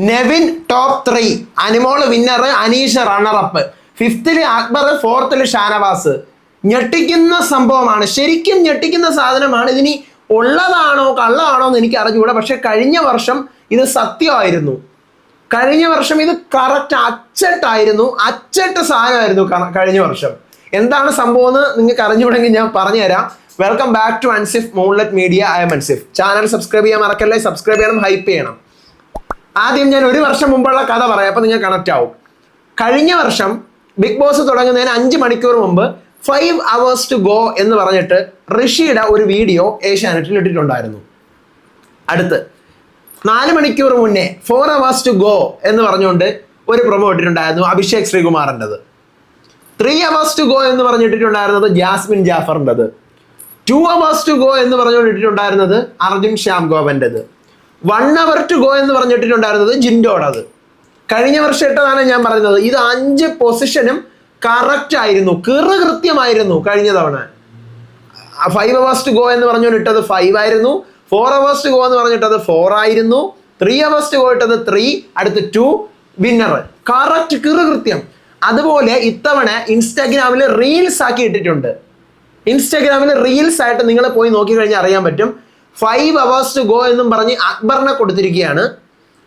Nevin top three Anumol winner Aneesh runner up ഫിഫ്തിൽ Akbar ഫോർത്തിൽ ഷാനവാസ്. ഞെട്ടിക്കുന്ന സംഭവമാണ്. ശരിക്കും ഞെട്ടിക്കുന്ന സാധനമാണ്. ഇതിനി ഉള്ളതാണോ കള്ളതാണോ എന്ന് എനിക്ക് അറിഞ്ഞുകൂടാ. പക്ഷെ കഴിഞ്ഞ വർഷം ഇത് സത്യമായിരുന്നു. കഴിഞ്ഞ വർഷം ഇത് കറക്റ്റ് അച്ചട്ടായിരുന്നു. അച്ചട്ട സാധനമായിരുന്നു കഴിഞ്ഞ വർഷം. എന്താണ് സംഭവം എന്ന് നിങ്ങൾക്ക് അറിഞ്ഞുകൂടെങ്കിൽ ഞാൻ പറഞ്ഞുതരാം. Welcome back to Ansif moonlet media I M Ansif channel subscribe ചെയ്യാൻ മറക്കല്ലേ? സബ്സ്ക്രൈബ് ചെയ്യണം ഹൈപ്പ് ചെയ്യണം. ആദ്യം ഞാൻ ഒരു വർഷം മുമ്പുള്ള കഥ പറയാം അപ്പോൾ നിങ്ങൾ കണക്റ്റ് ആവും. കഴിഞ്ഞ വർഷം ബിഗ് ബോസ് തുടങ്ങുന്നതിന് അഞ്ച് മണിക്കൂർ മുമ്പ് ഫൈവ് അവേഴ്സ് ടു ഗോ എന്ന് പറഞ്ഞിട്ട് ഋഷിയുടെ ഒരു വീഡിയോ ഏഷ്യാനെറ്റിൽ ഇട്ടിട്ടുണ്ടായിരുന്നു. അടുത്ത്. നാല് മണിക്കൂർ മുന്നേ ഫോർ അവേഴ്സ് ടു ഗോ എന്ന് പറഞ്ഞുകൊണ്ട് ഒരു പ്രൊമോ ഇട്ടിട്ടുണ്ടായിരുന്നു അഭിഷേക് ശ്രീകുമാറിന്റെത്. ത്രീ അവേഴ്സ് ടു ഗോ എന്ന് പറഞ്ഞിട്ടുണ്ടായിരുന്നത് ജാസ്മിൻ ജാഫറിന്റെത്. ടു അവേഴ്സ് ടു ഗോ എന്ന് പറഞ്ഞുകൊണ്ടിട്ടുണ്ടായിരുന്നത് അർജുൻ ശ്യാം ഗോപന്റെത്. വൺ അവർ ടു ഗോ എന്ന് പറഞ്ഞിട്ടുണ്ടായിരുന്നത് ജിൻഡോടത് കഴിഞ്ഞ വർഷം ഇട്ടതാണ് ഞാൻ പറഞ്ഞത്. ഇത് അഞ്ച് പൊസിഷനും കറക്റ്റ് ആയിരുന്നു. കിറു കൃത്യമായിരുന്നു കഴിഞ്ഞ തവണ. ഫൈവ് അവേഴ്സ് ടു ഗോ എന്ന് പറഞ്ഞുകൊണ്ട് ഇട്ടത് ഫൈവ് ആയിരുന്നു. ഫോർ അവേഴ്സ് ടു ഗോ എന്ന് പറഞ്ഞിട്ടത് ഫോർ ആയിരുന്നു. ത്രീ അവേഴ്സ് ടു ഗോ ഇട്ടത് ത്രീ അടുത്ത് ടു വിന്നർ കറക്റ്റ് കിറു കൃത്യം. അതുപോലെ ഇത്തവണ ഇൻസ്റ്റാഗ്രാമിൽ റീൽസ് ആക്കി ഇട്ടിട്ടുണ്ട്. ഇൻസ്റ്റാഗ്രാമിൽ റീൽസ് ആയിട്ട് നിങ്ങൾ പോയി നോക്കി കഴിഞ്ഞാൽ അറിയാൻ പറ്റും. ഫൈവ് അവേഴ്സ് ടു ഗോ എന്നും പറഞ്ഞ് അക്ബറിനെ കൊടുത്തിരിക്കുകയാണ്.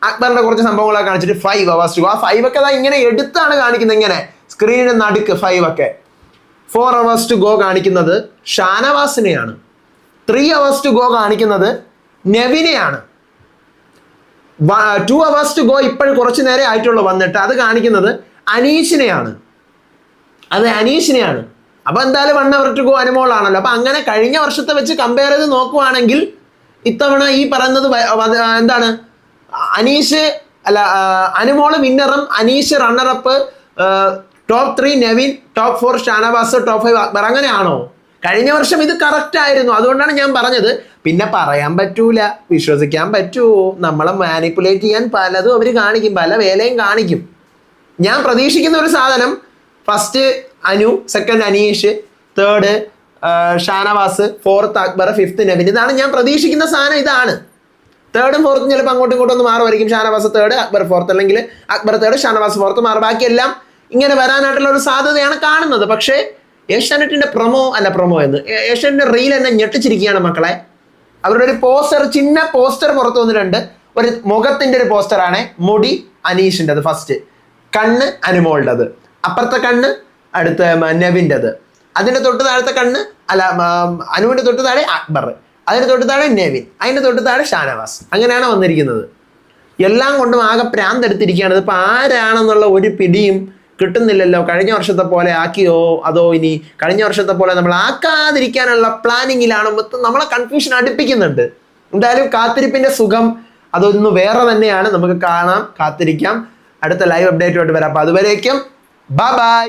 അക്ബറിന്റെ കുറച്ച് സംഭവങ്ങളൊക്കെ കാണിച്ചിട്ട് ഫൈവ് അവേഴ്സ് ടു ഗോ ആ ഫൈവ് ഒക്കെ ഇങ്ങനെ എടുത്താണ് കാണിക്കുന്നത് ഇങ്ങനെ. സ്ക്രീനിന് നടുക്ക് ഫൈവ് ഒക്കെ. ഫോർ അവേഴ്സ് ടു ഗോ കാണിക്കുന്നത് ഷാനവാസിനെയാണ്. ത്രീ അവേഴ്സ് ടു ഗോ കാണിക്കുന്നത് നെവിനെയാണ്. ടു അവേഴ്സ് ടു ഗോ ഇപ്പോഴും കുറച്ച് നേരെ ആയിട്ടുള്ള വന്നിട്ട്. അത് കാണിക്കുന്നത് അനീഷിനെയാണ്. അത് അനീഷിനെയാണ്. അപ്പൊ എന്തായാലും വൺ അവർ ടു ഗോ അനുമോളാണല്ലോ. അപ്പൊ അങ്ങനെ കഴിഞ്ഞ വർഷത്തെ വെച്ച് കമ്പയർ ചെയ്ത് നോക്കുവാണെങ്കിൽ ഇത്തവണ ഈ പറയുന്നത് എന്താണ്? അനീഷ് അല്ല Anumol വിന്നറും Aneesh runner up top three Nevin top four Shanavas top five Akbar. അങ്ങനെയാണോ? കഴിഞ്ഞ വർഷം ഇത് കറക്റ്റ് ആയിരുന്നു. അതുകൊണ്ടാണ് ഞാൻ പറഞ്ഞത്. പിന്നെ പറയാൻ പറ്റൂല. വിശ്വസിക്കാൻ പറ്റുമോ നമ്മളെ മാനിപ്പുലേറ്റ് ചെയ്യാൻ പലതും അവർ കാണിക്കും. പല വേലയും കാണിക്കും. ഞാൻ പ്രതീക്ഷിക്കുന്ന ഒരു സാധനം first Anu second Aneesh third Shanavas fourth Akbar fifth Nabin. ഇതാണ് ഞാൻ പ്രതീക്ഷിക്കുന്ന സാധനം ഇതാണ്. തേർഡും ഫോർത്തും ചിലപ്പോൾ അങ്ങോട്ടും ഇങ്ങോട്ടും ഒന്ന് മാറുമായിരിക്കും. ഷാനവാസ് തേർഡ് അക്ബർ ഫോർത്ത് അല്ലെങ്കിൽ അക്ബർ തേർഡ് ഷാനവാസ് ഫോർത്ത് മാറും. ബാക്കിയെല്ലാം ഇങ്ങനെ വരാനായിട്ടുള്ള ഒരു സാധ്യതയാണ് കാണുന്നത്. പക്ഷേ ഏഷ്യാനെറ്റിന്റെ പ്രൊമോ അല്ല പ്രൊമോ എന്ന്. ഏഷ്യാനെറ്റിന്റെ റീൽ എന്നെ ഞെട്ടിച്ചിരിക്കുകയാണ് മക്കളെ. അവരുടെ ഒരു പോസ്റ്റർ ചിന്ന പോസ്റ്റർ പുറത്തു വന്നിട്ടുണ്ട്. ഒരു മുഖത്തിന്റെ ഒരു പോസ്റ്ററാണ് മുടി അനീഷിന്റെത് ഫസ്റ്റ് കണ്ണ് അനുമോളുടേത്. അപ്പുറത്തെ കണ്ണ് അടുത്ത നെവിന്റെത് അതിന്റെ തൊട്ട് താഴത്തെ കണ്ണ് അല്ല അനുവിന്റെ തൊട്ട് താഴെ അക്ബർ അതിന്റെ തൊട്ട് താഴെ നെവിൻ അതിന്റെ തൊട്ട് താഴെ ഷാനവാസ്. അങ്ങനെയാണ് വന്നിരിക്കുന്നത്. എല്ലാം കൊണ്ടും ആകെ പ്രാന്തെടുത്തിരിക്കുകയാണ്. ഇതിപ്പോൾ ആരാണെന്നുള്ള ഒരു പിടിയും കിട്ടുന്നില്ലല്ലോ. കഴിഞ്ഞ വർഷത്തെ പോലെ ആക്കിയോ അതോ ഇനി കഴിഞ്ഞ വർഷത്തെ പോലെ നമ്മൾ ആക്കാതിരിക്കാനുള്ള പ്ലാനിങ്ങിലാണ് മൊത്തം നമ്മളെ കൺഫ്യൂഷൻ അടുപ്പിക്കുന്നുണ്ട്. എന്തായാലും കാത്തിരിപ്പിന്റെ സുഖം അതൊന്ന് വേറെ തന്നെയാണ്. നമുക്ക് കാണാം കാത്തിരിക്കാം. അടുത്ത ലൈവ് അപ്ഡേറ്റുമായിട്ട് വരാം. അപ്പോൾ അതുവരേക്കും ബൈ ബൈ